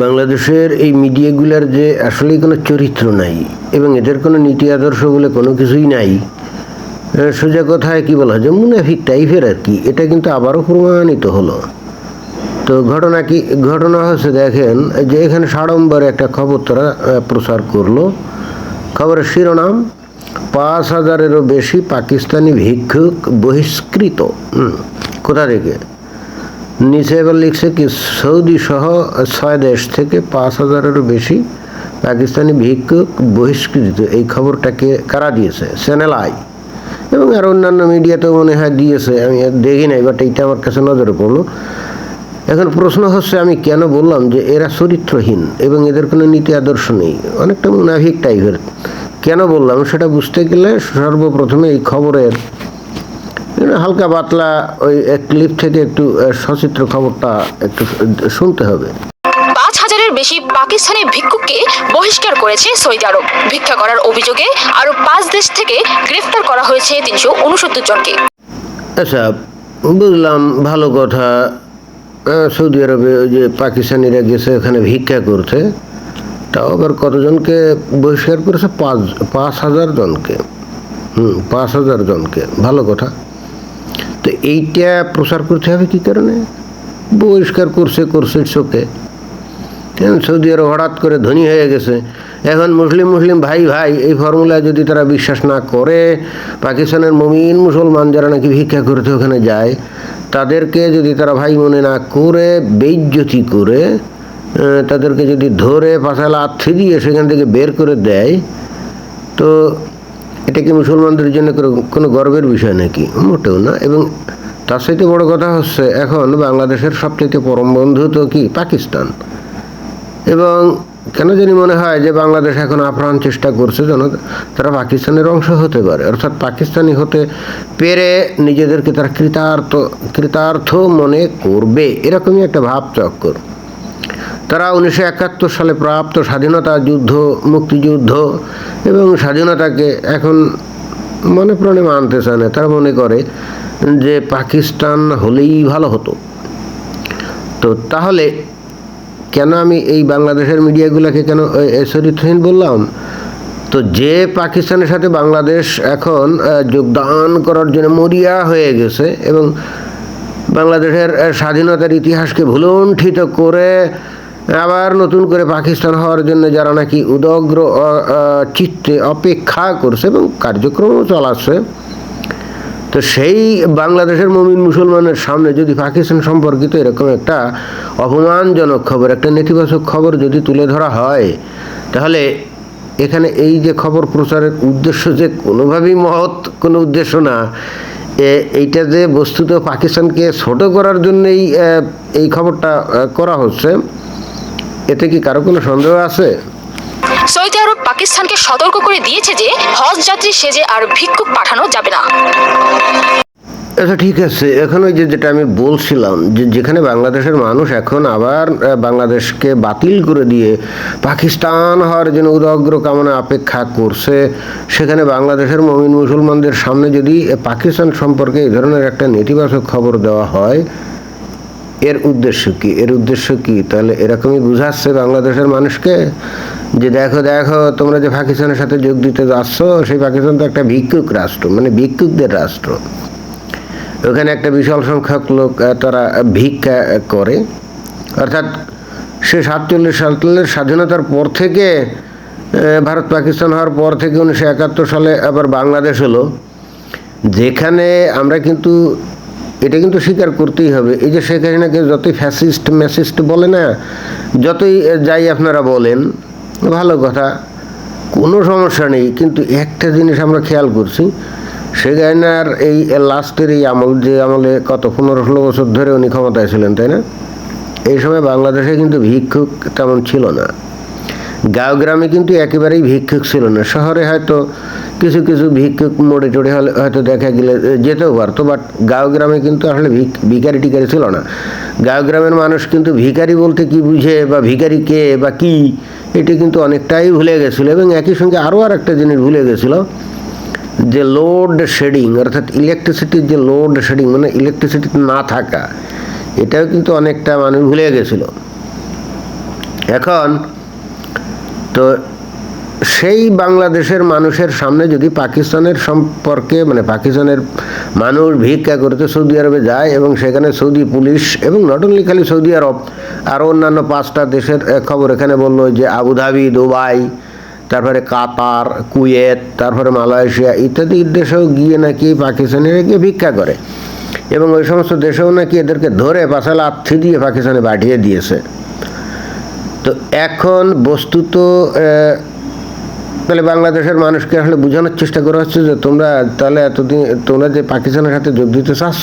বাংলাদেশের এই মিডিয়াগুলার যে আসলেই কোনো চরিত্র নাই এবং এদের কোনো নীতি আদর্শ বলে কোনো কিছুই নাই সোজা কথায় কি বলা হয় যে মুনাফিক টাইপের আর কি। এটা কিন্তু আবারও প্রমাণিত হলো। তো ঘটনা কি, ঘটনা হচ্ছে দেখেন যে এখানে সাড়ম্বরে একটা খবর তারা প্রচার করল। খবরের শিরোনাম, পাঁচ হাজারেরও বেশি পাকিস্তানি ভিক্ষুক বহিষ্কৃত। কোথা থেকে? নিচে এবার লিখছে কি, সৌদি সহ ছয় দেশ থেকে পাঁচ হাজারেরও বেশি পাকিস্তানি ভিক্ষুক বহিষ্কৃত। এই খবরটাকে কারা দিয়েছে? চ্যানেল আই এবং আর অন্যান্য মিডিয়াতেও মনে হয় দিয়েছে। আমি দেখি নাই বাট এইটা আমার কাছে নজরে পড়ল। এখন প্রশ্ন হচ্ছে, আমি কেন বললাম যে এরা চরিত্রহীন এবং এদের কোনো নীতি আদর্শ নেই? অনেকটা মুনাফিক টাইপের। কেন বললাম? সেটা বুঝতে গেলে সর্বপ্রথমে এই খবরের হালকা পাতলা ওই ক্লিপ থেকে একটু সচিত্র খবরটা একটু শুনতে হবে। পাঁচ হাজারের বেশি পাকিস্তানি ভিক্ষুককে বহিষ্কার করেছে সৌদি আরব। ভিক্ষা করার অভিযোগে আরও পাঁচ দেশ থেকে গ্রেফতার করা হয়েছে তিনশো উনসত্তর জনকে। আচ্ছা বুঝলাম ভালো কথা। সৌদি আরবে ওই যে পাকিস্তানিরা গেছে ওখানে ভিক্ষা করতে তাও আবার কতজনকে বহিষ্কার করেছে? পাঁচ পাঁচ হাজার জনকে। হুম পাঁচ হাজার জনকে। ভালো কথা। তো এইটা প্রচার করতে হবে কী কারণে? বহিষ্কার করছে করছে চোখে। এখন সৌদি আরব হঠাৎ করে ধনী হয়ে গেছে। এখন মুসলিম মুসলিম, ভাই ভাই, এই ফর্মুলায় যদি তারা বিশ্বাস না করে, পাকিস্তানের মমিন মুসলমান যারা নাকি ভিক্ষা করতে ওখানে যায়, তাদেরকে যদি তারা ভাই মনে না করে, বেইজ্জতি করে তাদেরকে যদি ধরে পাশালা আর্থে দিয়ে সেখান থেকে বের করে দেয়, তো এটা কি মুসলমানদের জন্য কোনো- গর্বের বিষয় নাকি? মোটেও না। এবং তার সাথে বড় কথা হচ্ছে এখন বাংলাদেশের সবচেয়ে পরম বন্ধু তো কি? পাকিস্তান। এবং কেন জানি মনে হয় যে বাংলাদেশ এখন আপ্রাণ চেষ্টা করছে যেন তারা পাকিস্তানের অংশ হতে পারে। অর্থাৎ পাকিস্তানি হতে পেরে নিজেদেরকে তারা কৃতার্থ কৃতার্থ মনে করবে। এরকমই একটা ভাব চক্কর তারা উনিশশো একাত্তর সালে প্রাপ্ত স্বাধীনতা যুদ্ধ, মুক্তিযুদ্ধ এবং স্বাধীনতাকে এখন মনে প্রাণে মানতে চায় না। তারা মনে করে যে পাকিস্তান হলেই ভালো হতো। তো তাহলে কেন আমি এই বাংলাদেশের মিডিয়াগুলোকে কেন চরিত্রহীন বললাম? তো যে পাকিস্তানের সাথে বাংলাদেশ এখন যোগদান করার জন্য মরিয়া হয়ে গেছে এবং বাংলাদেশের স্বাধীনতার ইতিহাসকে ভুলুণ্ঠিত করে আবার নতুন করে পাকিস্তান হওয়ার জন্য যারা নাকি উদগ্র চিত্তে অপেক্ষা করছে এবং কার্যক্রমও চলাচ্ছে, তো সেই বাংলাদেশের মমিন মুসলমানের সামনে যদি পাকিস্তান সম্পর্কিত এরকম একটা অপমানজনক খবর, একটা নেতিবাচক খবর যদি তুলে ধরা হয়, তাহলে এখানে এই যে খবর প্রচারের উদ্দেশ্য যে কোনোভাবেই মহৎ কোনো উদ্দেশ্য না এইটা যে বস্তুত পাকিস্তানকে ছোট করার জন্যই এই খবরটা করা হচ্ছে। এতে কি কারও কোনো সন্দেহ আছে? সৌদি আরব পাকিস্তানকে সতর্ক করে দিয়েছে যে হজ যাত্রী সেজে আর ভিক্ষুক পাঠানো যাবে না। আচ্ছা ঠিক আছে। এখন ওই যে যেটা আমি বলছিলাম যে যেখানে বাংলাদেশের মানুষ এখন আবার বাংলাদেশকে বাতিল করে দিয়ে পাকিস্তান হওয়ার জন্য উদগ্র কামনা অপেক্ষা করছে সেখানে বাংলাদেশের মমিন মুসলমানদের সামনে যদি পাকিস্তান সম্পর্কে এই ধরনের একটা নেতিবাচক খবর দেওয়া হয় এর উদ্দেশ্য কি? এর উদ্দেশ্য কি? তাহলে এরকমই বুঝাচ্ছে বাংলাদেশের মানুষকে যে দেখো দেখো, তোমরা যে পাকিস্তানের সাথে যোগ দিতে যাচ্ছ, সেই পাকিস্তান তো একটা ভিক্ষুক রাষ্ট্র মানে ভিক্ষুকদের রাষ্ট্র। ওখানে একটা বিশাল সংখ্যক লোক তারা ভিক্ষা করে। অর্থাৎ সে সাতচল্লিশ সালের স্বাধীনতার পর থেকে ভারত পাকিস্তান হওয়ার পর থেকে উনিশশো একাত্তর সালে আবার বাংলাদেশ হলো। যেখানে আমরা কিন্তু এটা কিন্তু স্বীকার করতেই হবে। এই যে শেখ হাসিনাকে যতই ফ্যাসিস্ট ম্যাসিস্ট বলে না, যতই যাই আপনারা বলেন, ভালো কথা, কোনো সমস্যা নেই। কিন্তু একটা জিনিস আমরা খেয়াল করছি, শেখ হাসিনার এই লাস্টের এই আমল, যে আমলে কত, পনেরো ষোলো বছর ধরে উনি ক্ষমতায় ছিলেন, তাই না? এই সময় বাংলাদেশে কিন্তু ভিক্ষুক তেমন ছিল না। গাঁও গ্রামে কিন্তু একেবারেই ভিক্ষুক ছিল না। শহরে হয়তো কিছু কিছু ভিক্ষুক মোড়ে টোড়ে হলে হয়তো দেখা গেলে যেতেও পারতো বাট গাঁও গ্রামে কিন্তু আসলে ভিক- ভিখারি টিকারি ছিল না। গাঁও গ্রামের মানুষ কিন্তু ভিখারি বলতে কি বুঝে বা ভিখারি কে বা কি, এটি কিন্তু অনেকটাই ভুলে গেছিল এবং একই সঙ্গে আরও আর একটা জিনিস ভুলে গেছিল, যে লোড শেডিং অর্থাৎ ইলেকট্রিসিটির যে লোড শেডিং মানে ইলেকট্রিসিটি না থাকা, এটাও কিন্তু অনেকটা মানুষ ভুলে গেছিল। এখন তো সেই বাংলাদেশের মানুষের সামনে যদি পাকিস্তানের সম্পর্কে মানে পাকিস্তানের মানুষ ভিক্ষা করতে সৌদি আরবে যায় এবং সেখানে সৌদি পুলিশ এবং নট অনলি খালি সৌদি আরব আরও অন্যান্য পাঁচটা দেশের খবর এখানে বলল যে আবুধাবি দুবাই, তারপরে কাতার, কুয়েত, তারপরে মালয়েশিয়া ইত্যাদি দেশেও গিয়ে নাকি পাকিস্তানিরা গিয়ে ভিক্ষা করে। এবং ওই সমস্ত দেশেও নাকি এদেরকে ধরে পাশাল আর্থি দিয়ে পাকিস্তানে পাঠিয়ে দিয়েছে। তো এখন বস্তুত তাহলে বাংলাদেশের মানুষকে আসলে বোঝানোর চেষ্টা করা হচ্ছে যে তোমরা তাহলে এতদিন, তোমরা যে পাকিস্তানের সাথে যোগ দিতে চাচ্ছ,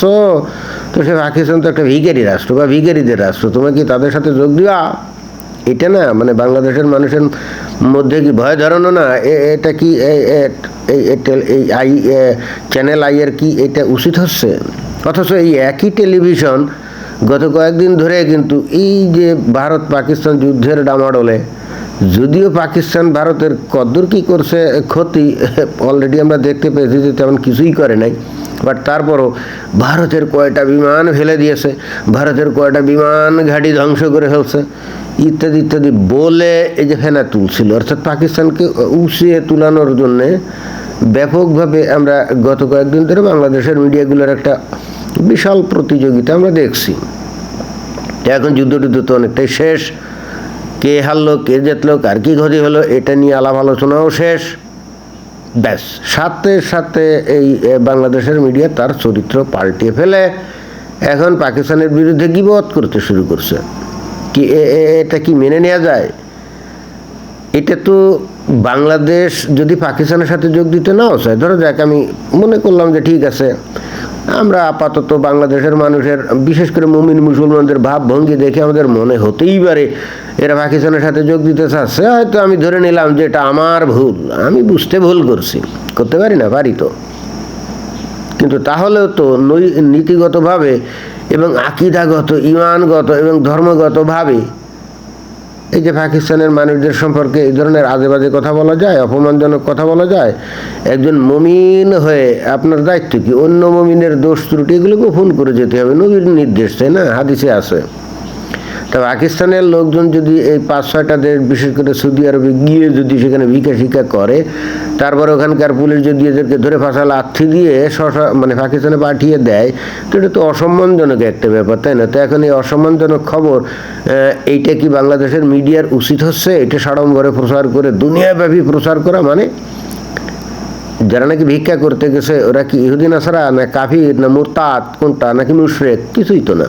তো সে পাকিস্তান তো একটা ভিগারি রাষ্ট্র বা ভিগারিদের রাষ্ট্র, তোমরা কি তাদের সাথে যোগ দিবা? এটা না মানে বাংলাদেশের মানুষের মধ্যে কি ভয় ধরানো না? এটা কি এই আই চ্যানেল আইয়ের কি এটা উচিত হচ্ছে? অথচ এই একই টেলিভিশন গত কয়েকদিন ধরে কিন্তু এই যে ভারত পাকিস্তান যুদ্ধের ডামাডোলে, যদিও পাকিস্তান ভারতের কদ্দূর কি করছে, ক্ষতি অলরেডি আমরা দেখতে পেয়েছি যে তেমন কিছুই করে নাই। বাট তারপরও ভারতের কয়টা বিমান ফেলে দিয়েছে, ভারতের কয়টা বিমান ঘাঁটি ধ্বংস করে ফেলছে, ইত্যাদি ইত্যাদি বলে এই যে ফেনা তুলছিল। অর্থাৎ পাকিস্তানকে উচিয়ে তুলানোর জন্যে ব্যাপকভাবে আমরা গত কয়েকদিন ধরে বাংলাদেশের মিডিয়াগুলোর একটা বিশাল প্রতিযোগিতা আমরা দেখছি। এখন যুদ্ধ টুদ্ধ তো অনেকটাই শেষ। কে হারলো, কে জিতলো, কার কি ক্ষতি হলো, এটা নিয়ে আলাপ আলোচনাও শেষ। ব্যাস, সাথে সাথে এই বাংলাদেশের মিডিয়া তার চরিত্র পাল্টিয়ে ফেলে। এখন পাকিস্তানের বিরুদ্ধে গিবত করতে শুরু করছে। কি এটা কি মেনে নেওয়া যায়? এটা তো বাংলাদেশ যদি পাকিস্তানের সাথে যোগ দিতে নাও চায়, ধরো যাক আমি মনে করলাম যে ঠিক আছে। আমরা আপাতত বাংলাদেশের মানুষের, বিশেষ করে মুমিন মুসলমানদের ভাবভঙ্গি দেখে আমাদের মনে হতেই পারে এরা পাকিস্তানের সাথে যোগ দিতে চাচ্ছে। হয়তো আমি ধরে নিলাম যে এটা আমার ভুল। আমি বুঝতে ভুল করছি। করতে পারি না, পারি তো। কিন্তু তাহলেও তো নৈ- নীতিগতভাবে এবং আকিদাগত, ইমানগত এবং ধর্মগতভাবে এই যে পাকিস্তানের মানুষদের সম্পর্কে এই ধরনের আজে বাজে কথা বলা যায়, অপমানজনক কথা বলা যায়, একজন মমিন হয়ে আপনার দায়িত্ব কি? অন্য মমিনের দোষ ত্রুটি এগুলো গোপন করে যেতে হবে। নবীর নির্দেশ, তাই না? হাদিসে আছে। তা পাকিস্তানের লোকজন যদি এই পাঁচ ছয়টা দেশ, বিশেষ করে সৌদি আরবে গিয়ে যদি সেখানে ভিকা শিক্ষা করে, তারপর ওখানকার পুলিশ যদি এদেরকে ধরে ফাঁসাল আর্থি দিয়ে মানে পাকিস্তানে পাঠিয়ে দেয়, তো এটা তো অসম্মানজনক একটা ব্যাপার, তাই না? তো এখন এই অসম্মানজনক খবর এইটা কি বাংলাদেশের মিডিয়ার উচিত হচ্ছে? এটা সাড়ম্বরে প্রচার করে, দুনিয়াব্যাপী প্রচার করা মানে? যারা নাকি ভিক্ষা করতে গেছে, ওরা কি ইহুদিন আসারা না কাফির, না মুরতাদ, কোনটা, নাকি মুশরেক? কিছুই তো না।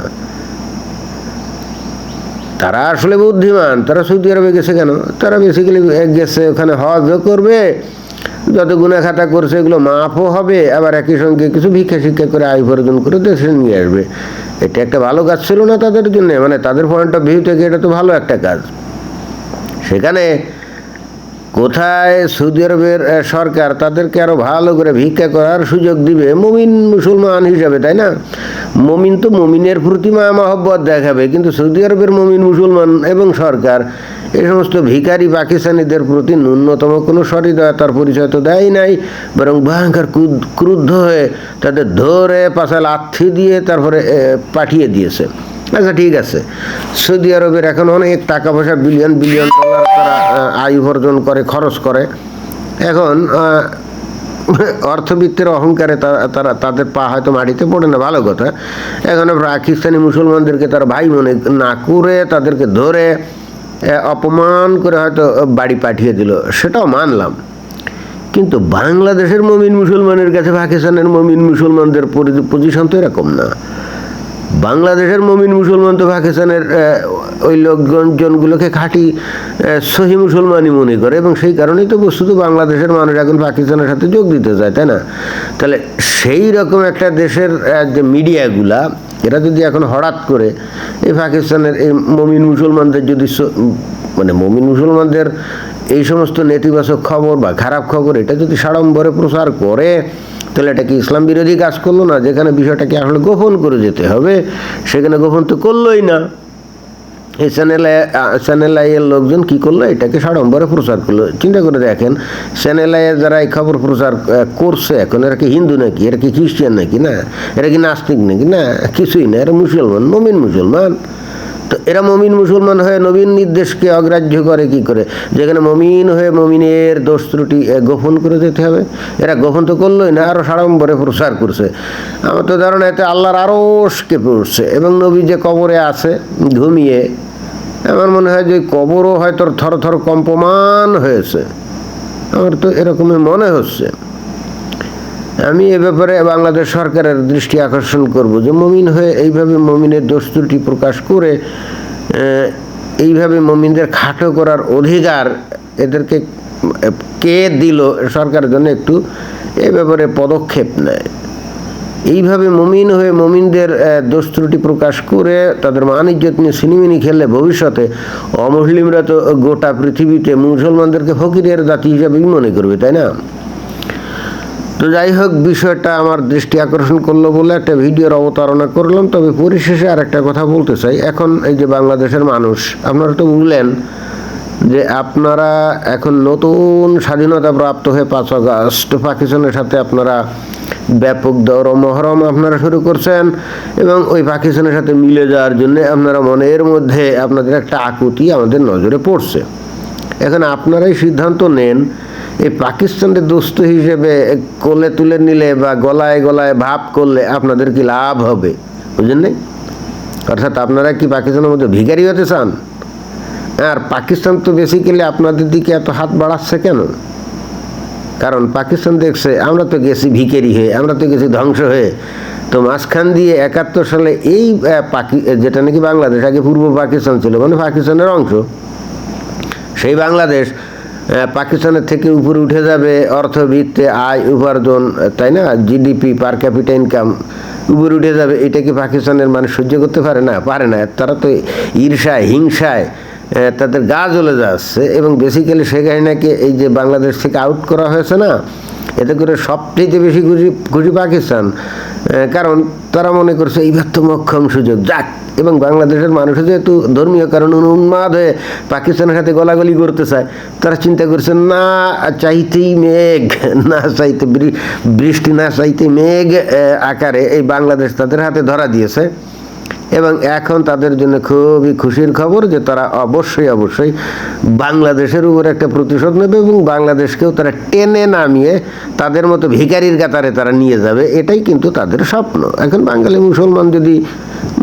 তারা আসলে বুদ্ধিমান, তারা সৌদি আরবে গেছে কেন? তারা বেসিক্যালি গেছে, ওখানে হজও করবে, যত গুণা খাতা করছে এগুলো মাফও হবে, আবার একই সঙ্গে কিছু ভিক্ষা শিক্ষা করে আয় উপার্জন করে দেশে নিয়ে আসবে। এটা একটা ভালো কাজ ছিল না তাদের জন্য মানে তাদের পয়েন্ট অফ ভিউ থেকে এটা তো ভালো একটা কাজ। সেখানে কোথায় সৌদি আরবের সরকার তাদেরকে আরও ভালো করে ভিক্ষা করার সুযোগ দিবে, মমিন মুসলমান হিসাবে, তাই না? মমিন তো মমিনের প্রতি মায়া মহব্বত দেখাবে, কিন্তু সৌদি আরবের মমিন মুসলমান এবং সরকার এ সমস্ত ভিখারি পাকিস্তানিদের প্রতি ন্যূনতম কোনো সহৃদয়তার পরিচয় তো দেয় নাই, বরং ভয়ঙ্কর ক্রুদ্ধ- হয়ে তাদের ধরে পাশাল আর্থি দিয়ে তারপরে পাঠিয়ে দিয়েছে। আচ্ছা ঠিক আছে। সৌদি আরবের এখন অনেক টাকা পয়সা বিলিয়ন বিলিয়ন ডলার তারা আয় উপার্জন করে, খরচ করে। এখন অর্থবিত্তের অহংকারে তারা তাদের পা হয়তো মাটিতে পড়ে না, ভালো কথা। এখন পাকিস্তানি মুসলমানদেরকে তারা ভাই মনে না করে, তাদেরকে ধরে অপমান করে হয়তো বাড়ি পাঠিয়ে দিল, সেটাও মানলাম। কিন্তু বাংলাদেশের মমিন মুসলমানের কাছে পাকিস্তানের মমিন মুসলমানদের পজিশন তো এরকম না। বাংলাদেশের মমিন মুসলমান তো পাকিস্তানের ওই লোকজনগুলোকে খাঁটি সহি মুসলমানই মনে করে এবং সেই কারণেই তো বস্তুত বাংলাদেশের মানুষ এখন পাকিস্তানের সাথে যোগ দিতে চায়, তাই না? তাহলে সেই রকম একটা দেশের যে মিডিয়াগুলা, এরা যদি এখন হঠাৎ করে এই পাকিস্তানের, এই মমিন মুসলমানদের যদি মানে মমিন মুসলমানদের এই সমস্ত নেতিবাচক খবর বা খারাপ খবর এটা যদি সাড়ম্বরে প্রচার করে, তাহলে এটা কি ইসলাম বিরোধী কাজ করল না? যেখানে বিষয়টাকে আসলে গোপন করে যেতে হবে, সেখানে গোপন তো করলোই না। এই চ্যানেলে চ্যানেল লোকজন কি করল? এটাকে সাড়ম্বরে প্রচার করল। চিন্তা করে দেখেন চ্যানেল যারা এই খবর প্রচার করছে, এখন এরা কি হিন্দু নাকি? এরা কি খ্রিস্টান নাকি? না। এরা কি নাস্তিক নাকি? না, কিছুই না। এরা মুসলমান মমিন মুসলমান। তো এরা মমিন মুসলমান হয়ে নবীন নির্দেশকে অগ্রাহ্য করে কি করে? যেখানে মমিন হয়ে মমিনের দোষ ত্রুটি গোপন করে দিতে হবে। এরা গোপন তো করলোই না আরও সাড়ম্বরে প্রসার করছে। আমার তো ধারণা এতে আল্লাহর আরও কেঁপে উঠছে। এবং নবী যে কবরে আছে, ঘুমিয়ে আমার মনে হয় যে কবরও হয়তো থর থর কম্পমান হয়েছে। আমার তো এরকমই মনে হচ্ছে। আমি এ ব্যাপারে বাংলাদেশ সরকারের দৃষ্টি আকর্ষণ করব যে মমিন হয়ে এইভাবে মমিনের দোষ ত্রুটি প্রকাশ করে এইভাবে মমিনদের খাটো করার অধিকার এদেরকে কে দিল সরকারের জন্য একটু এ ব্যাপারে পদক্ষেপ নেয়। এইভাবে মমিন হয়ে মমিনদের দোষ ত্রুটি প্রকাশ করে তাদের মান ইজ্জত নিয়ে সিনেমিনি খেললে ভবিষ্যতে অমুসলিমরা তো গোটা পৃথিবীতে মুসলমানদেরকে ফকিরের জাতি হিসাবেই মনে করবে, তাই না? তো যাই হোক, বিষয়টা আমার দৃষ্টি আকর্ষণ করল বলে একটা ভিডিওর অবতারণা করলাম, তবে পরিশেষে আর একটা কথা বলতে চাই। এখন এই যে বাংলাদেশের মানুষ, আপনারা তো বললেন যে আপনারা এখন নতুন স্বাধীনতা প্রাপ্ত হয়ে পাঁচ আগস্ট পাকিস্তানের সাথে আপনারা ব্যাপক দর মহরম আপনারা শুরু করছেন এবং ওই পাকিস্তানের সাথে মিলে যাওয়ার জন্য আপনারা মনের মধ্যে আপনাদের একটা আকুতি আমাদের নজরে পড়ছে। এখন আপনারাই সিদ্ধান্ত নেন, এই পাকিস্তানের দোস্ত হিসেবে কোলে তুলে নিলে বা গলায় গলায় ভাব করলে আপনাদের কি লাভ হবে? বুঝলেন নাই? অর্থাৎ আপনারা কি পাকিস্তানের মধ্যে ভিখারি হতে চান? আর পাকিস্তান তো বেসিক্যালি আপনাদের দিকে এত হাত বাড়াচ্ছে কেন? কারণ পাকিস্তান দেখছে, আমরা তো গেছি ভিকেরি হয়ে, আমরা তো গেছি ধ্বংস হয়ে। তো মাঝখান দিয়ে একাত্তর সালে এই পাকি, যেটা নাকি বাংলাদেশ, আগে পূর্ব পাকিস্তান ছিল মানে পাকিস্তানের অংশ। সেই বাংলাদেশ পাকিস্তানের থেকে উপরে উঠে যাবে অর্থবিত্তে, আয়, উপার্জন, তাই না? জিডিপি, পার ক্যাপিটা ইনকাম, উপরে উঠে যাবে। এটা কি পাকিস্তানের মানুষ সহ্য করতে পারে না? পারে না। তারা তো ঈর্ষায়, হিংসায় তাদের গা জ্বলে যাচ্ছে এবং বেসিক্যালি সেখানে নাকি এই যে বাংলাদেশ থেকে আউট করা হয়েছে না, এতে করে সবচেয়ে বেশি খুশি খুশি পাকিস্তান। কারণ তারা মনে করছে এইবার তো মক্ষম সুযোগ, যাক। এবং বাংলাদেশের মানুষ যেহেতু ধর্মীয় কারণে উন্মাদ হয়ে পাকিস্তানের সাথে গলাগলি করতে চায়, তারা চিন্তা করছে, না, চাইতেই মেঘ, না চাইতে বৃষ্টি, না চাইতে মেঘ আকারে এই বাংলাদেশ তাদের হাতে ধরা দিয়েছে। এবং এখন তাদের জন্য খুবই খুশির খবর যে তারা অবশ্যই অবশ্যই বাংলাদেশের উপর একটা প্রতিশোধ নেবে এবং বাংলাদেশকেও তারা টেনে নামিয়ে তাদের মতো ভিখারির কাতারে তারা নিয়ে যাবে। এটাই কিন্তু তাদের স্বপ্ন। এখন বাঙালি মুসলমান যদি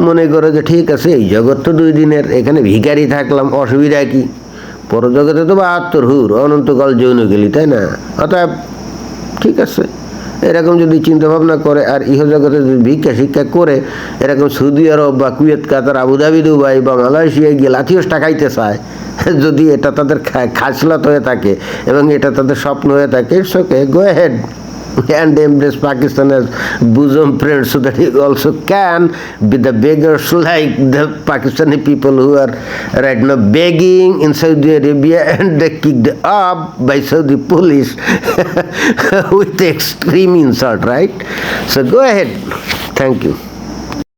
মনে করে যে ঠিক আছে, এই জগৎ তো দুই দিনের, এখানে ভিখারি থাকলাম, অসুবিধা কি? পরজগতে তো বাহাত্তর হুর, অনন্তকাল যৌন গেলি তাই না? অতএব ঠিক আছে। এরকম যদি চিন্তা ভাবনা করে আর ইহজগতে যদি ভিক্ষা শিক্ষা করে, এরকম সৌদি আরব বা কুয়েত, কাতার, আবুধাবি, দুবাই বা মালয়েশিয়ায় গিয়ে লাথিও টাকাইতে চায়, যদি এটা তাদের খাসলাত হয়ে থাকে এবং এটা তাদের স্বপ্ন হয়ে থাকে okay go head and embrace Pakistan as bosom friends so that he also can be the beggars like the Pakistani people who are right now begging in Saudi Arabia and they kicked up by Saudi police with extreme insult, right? So go ahead. Thank you.